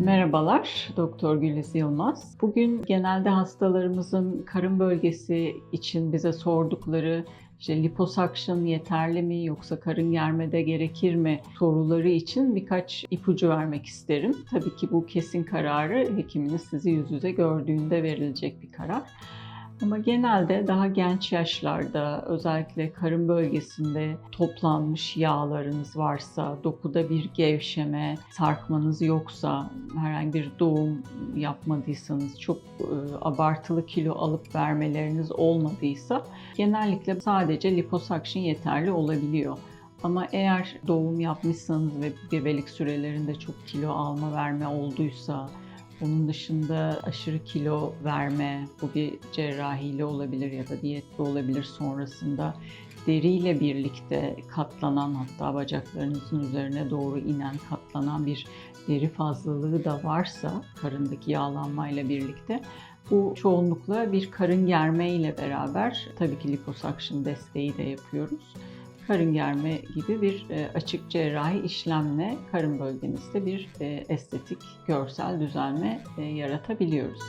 Merhabalar, Doktor Güliz Yılmaz. Bugün genelde hastalarımızın karın bölgesi için bize sordukları işte liposuction yeterli mi yoksa karın germede gerekir mi soruları için birkaç ipucu vermek isterim. Tabii ki bu kesin kararı hekiminiz sizi yüz yüze gördüğünde verilecek bir karar. Ama genelde daha genç yaşlarda özellikle karın bölgesinde toplanmış yağlarınız varsa, dokuda bir gevşeme, sarkmanız yoksa, herhangi bir doğum yapmadıysanız, çok e, abartılı kilo alıp vermeleriniz olmadıysa genellikle sadece liposuction yeterli olabiliyor. Ama eğer doğum yapmışsanız ve gebelik sürelerinde çok kilo alma verme olduysa, onun dışında aşırı kilo verme, bu bir cerrahiyle olabilir ya da diyetle olabilir sonrasında. Deriyle birlikte katlanan hatta bacaklarınızın üzerine doğru inen katlanan bir deri fazlalığı da varsa karındaki yağlanmayla birlikte bu çoğunlukla bir karın germe ile beraber tabii ki liposuction desteği de yapıyoruz karın germe gibi bir e, açık cerrahi işlemle karın bölgenizde bir e, estetik görsel düzelme e, yaratabiliyoruz.